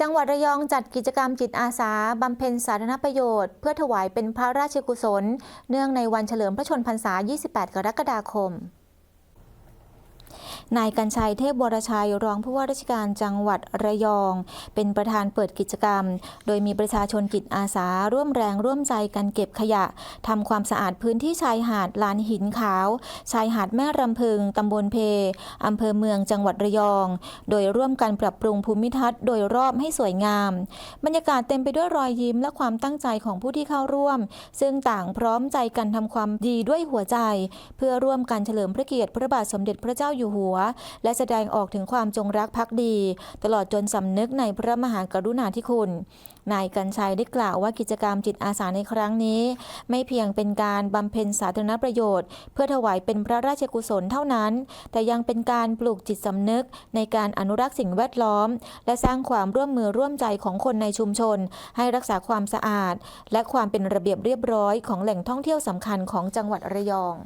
จังหวัดระยองจัดกิจกรรมจิตอาสา บำเพ็ญสาธารณประโยชน์ เพื่อถวายเป็นพระราชกุศล เนื่องในวันเฉลิมพระชนพรรษา 28 กรกฎาคม นายกัญชัยเทพวรชัยรองผู้ว่าราชการจังหวัดระยอง เป็นประธานเปิดกิจกรรม โดยมีประชาชนจิตอาสาร่วมแรงร่วมใจกันเก็บขยะทำความสะอาดพื้นที่ชายหาดลานหินขาว ชายหาดแม่รำพึงตำบลเพอำเภอเมืองจังหวัดระยอง โดยร่วมกันปรับปรุงภูมิทัศน์โดยรอบให้สวยงาม บรรยากาศเต็มไปด้วยรอยยิ้มและความตั้งใจของผู้ที่เข้าร่วม ซึ่งต่างพร้อมใจกันทำความดีด้วยหัวใจ เพื่อร่วมกันเฉลิมพระเกียรติพระบาทสมเด็จพระเจ้าอยู่หัวและแสดงออกถึงความจงรักภักดี ตลอดจนสำนึกในพระมหากรุณาธิคุณ นายกัญชัยได้กล่าวว่ากิจกรรมจิตอาสาในครั้งนี้ ไม่เพียงเป็นการบำเพ็ญสาธารณประโยชน์ เพื่อถวายเป็นพระราชกุศลเท่านั้น แต่ยังเป็นการปลูกจิตสำนึกในการอนุรักษ์สิ่งแวดล้อม และสร้างความร่วมมือร่วมใจของคนในชุมชน ให้รักษาความสะอาด และความเป็นระเบียบเรียบร้อยของแหล่งท่องเที่ยวสำคัญของจังหวัดระยอง